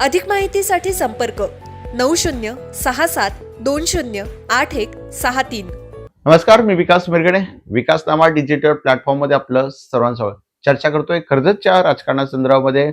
अधिक माहितीसाठी संपर्क नऊ शून्य सहा सात दोन शून्य आठ एक सहा तीन. नमस्कार मी विकास मिरगणे विकासनामा डिजिटल प्लॅटफॉर्ममध्ये आपलं सर्वांसोबत चर्चा करतोय कर्जतच्या राजकारणासंदर्भामध्ये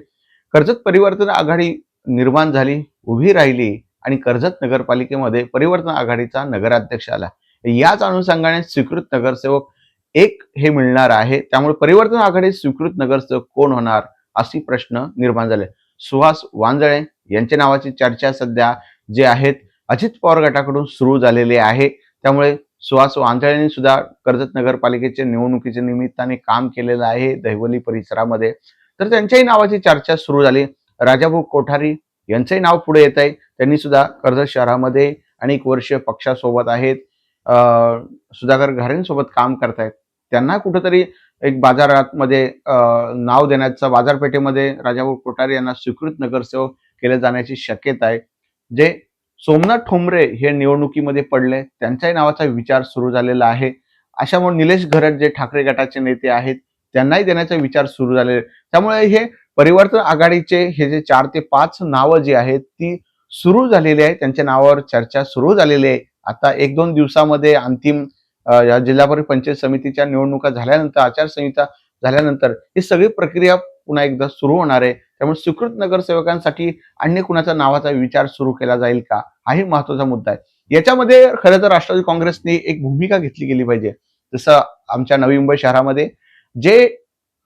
कर्जत परिवर्तन आघाडी निर्माण झाली उभी राहिली आणि कर्जत नगरपालिकेमध्ये परिवर्तन आघाडीचा नगराध्यक्ष आला. याच अनुषंगाने स्वीकृत नगरसेवक एक हे मिळणार आहे. त्यामुळे परिवर्तन आघाडी स्वीकृत नगरसेवक कोण होणार अशी प्रश्न निर्माण झाले. सुहास वांजळे यांच्या नावाची चर्चा सध्या जे आहेत अजित पवार गटाकडून सुरू झालेली आहे. त्यामुळे सुहास वांजळेंनी सुद्धा कर्जत नगरपालिकेच्या निवडणुकीच्या निमित्ताने काम केलेलं आहे दहिवली परिसरामध्ये. तर त्यांच्याही नावाची चर्चा सुरू झाली. राजाभाऊ कोठारी यांचंही नाव पुढे येत आहे. त्यांनी सुद्धा कर्जत शहरामध्ये अनेक वर्ष पक्षासोबत आहेत. अं, सुधाकर घारेंसोबत काम करतायत. त्यांना कुठंतरी एक बाजारामध्ये नाव देण्याचा बाजारपेठेमध्ये राजाभाऊ कोठारे यांना स्वीकृत नगरसेवक केले जाण्याची शक्यता आहे. जे सोमनाथ ठोंबरे हे निवडणुकीमध्ये पडले त्यांच्याही नावाचा विचार सुरू झालेला आहे. अशामुळे निलेश घरट जे ठाकरे गटाचे नेते आहेत त्यांनाही देण्याचा विचार सुरू झालेला आहे. त्यामुळे हे परिवर्तन आघाडीचे हे जे चार ते पाच नावं जी आहेत ती सुरू झालेली आहे. त्यांच्या नावावर चर्चा सुरू झालेली आहे. आता एक दोन दिवसामध्ये अंतिम या जिल्हा परिषद पंचायत समितीच्या निवडणुका झाल्यानंतर आचारसंहिता झाल्यानंतर ही सगळी प्रक्रिया पुन्हा एकदा सुरू होणार आहे. त्यामुळे स्वीकृत नगरसेवकांसाठी अन्य कुणाच्या नावाचा विचार सुरू केला जाईल का? हाही महत्त्वाचा मुद्दा आहे. याच्यामध्ये खरं तर राष्ट्रवादी काँग्रेसने एक भूमिका घेतली गेली पाहिजे. जसं आमच्या नवी मुंबई शहरामध्ये जे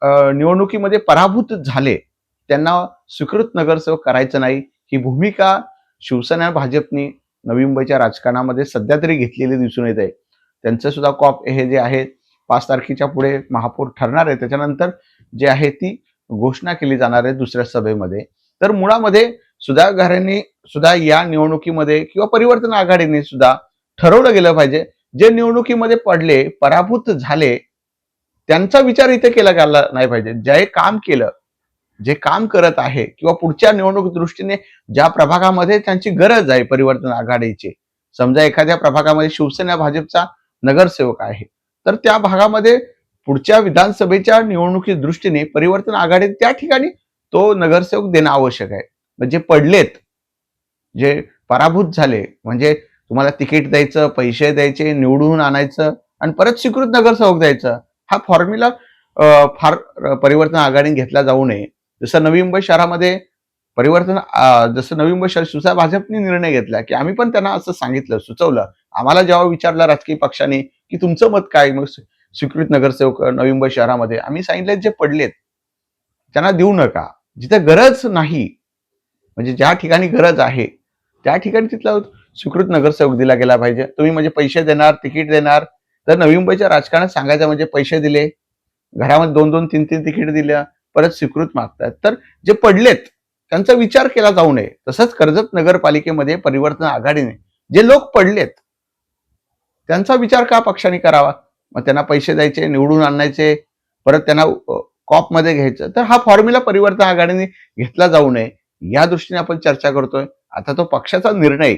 निवडणुकीमध्ये पराभूत झाले त्यांना स्वीकृत नगरसेवक करायचं नाही. ही भूमिका शिवसेना भाजपनी नवी मुंबईच्या राजकारणामध्ये सध्या तरी घेतलेली दिसून येत आहे. त्यांचं सुद्धा कॉप हे जे आहे पाच तारखेच्या पुढे महापौर ठरणार आहे. त्याच्यानंतर जे आहे ती घोषणा केली जाणार आहे दुसऱ्या सभेमध्ये. तर मुळामध्ये सुधाघरांनी सुद्धा या निवडणुकीमध्ये किंवा परिवर्तन आघाडीने सुद्धा ठरवलं गेलं पाहिजे. जे निवडणुकीमध्ये पडले पराभूत झाले त्यांचा विचार इथे केला गेला नाही पाहिजे. जे काम केलं जे काम करत आहे किंवा पुढच्या निवडणूक दृष्टीने ज्या प्रभागामध्ये त्यांची गरज आहे परिवर्तन आघाडीची. समजा एखाद्या प्रभागामध्ये शिवसेना भाजपचा नगरसेवक आहे. तर त्या भागामध्ये पुढच्या विधानसभेच्या निवडणुकी दृष्टीने परिवर्तन आघाडी त्या ठिकाणी तो नगरसेवक देणं आवश्यक आहे. म्हणजे पडलेत. जे पराभूत झाले म्हणजे तुम्हाला तिकीट द्यायचं पैसे द्यायचे निवडून आणायचं आणि परत स्वीकृत नगरसेवक द्यायचं हा फॉर्म्युला फार परिवर्तन आघाडीने घेतला जाऊ नये. जसं नवी मुंबई शहरामध्ये परिवर्तन जसं नवी मुंबई शहर शिवसेना भाजपने निर्णय घेतला की आम्ही पण त्यांना असं सांगितलं सुचवलं आम्हाला जेव्हा विचारला राजकीय पक्षाने की तुमचं मत काय? मग स्वीकृत नगरसेवक नवी मुंबई शहरामध्ये आम्ही सांगितले जे पडलेत त्यांना देऊ नका. जिथे गरज नाही म्हणजे ज्या ठिकाणी गरज आहे त्या ठिकाणी तिथला स्वीकृत नगरसेवक दिला गेला पाहिजे. तुम्ही म्हणजे पैसे देणार तिकीट देणार. तर नवी मुंबईच्या राजकारणात सांगायचं म्हणजे पैसे दिले. घरामध्ये दोन दोन तीन तीन तिकीट दिल्या परत स्वीकृत मागतात तर जे पडलेत त्यांचा विचार केला जाऊ नये. तसंच कर्जत नगरपालिकेमध्ये परिवर्तन आघाडीने. जे लोक पडलेत त्यांचा विचार का पक्षाने करावा? मग त्यांना पैसे द्यायचे निवडून आणायचे परत त्यांना कॉपमध्ये घ्यायचं. तर हा फॉर्म्युला परिवर्तन आघाडीने घेतला जाऊ नये या दृष्टीने आपण चर्चा करतोय. आता तो पक्षाचा निर्णय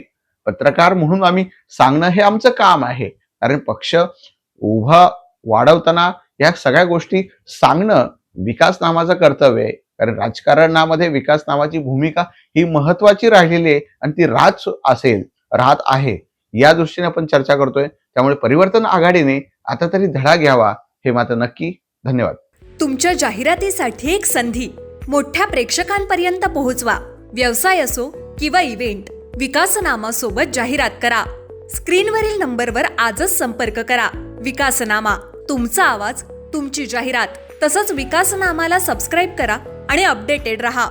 पत्रकार म्हणून आम्ही सांगणं हे आमचं काम आहे. कारण पक्ष उभा वाढवताना या सगळ्या गोष्टी सांगणं विकास नामाचं कर्तव्य आहे. कारण राजकारणामध्ये विकास नावाची भूमिका ही महत्वाची राहिलेली आहे आणि ती राहत असेल राहत आहे. या दृष्टीने आपण चर्चा करतोय. त्यामुळे परिवर्तन आघाडीने आता तरी धडा घ्यावा हे मात्र नक्की धन्यवाद. तुमच्या जाहिरातीसाठी एक संधी. मोठ्या प्रेक्षकांपर्यंत पोहोचवा. व्यवसाय असो किंवा इव्हेंट विकासनामासोबत जाहिरात करा. स्क्रीनवरील नंबरवर आजच संपर्क करा. विकासनामा तुमचा आवाज तुमची जाहिरात तसंच विकासनामाला सबस्क्राईब करा आणि अपडेटेड रहा.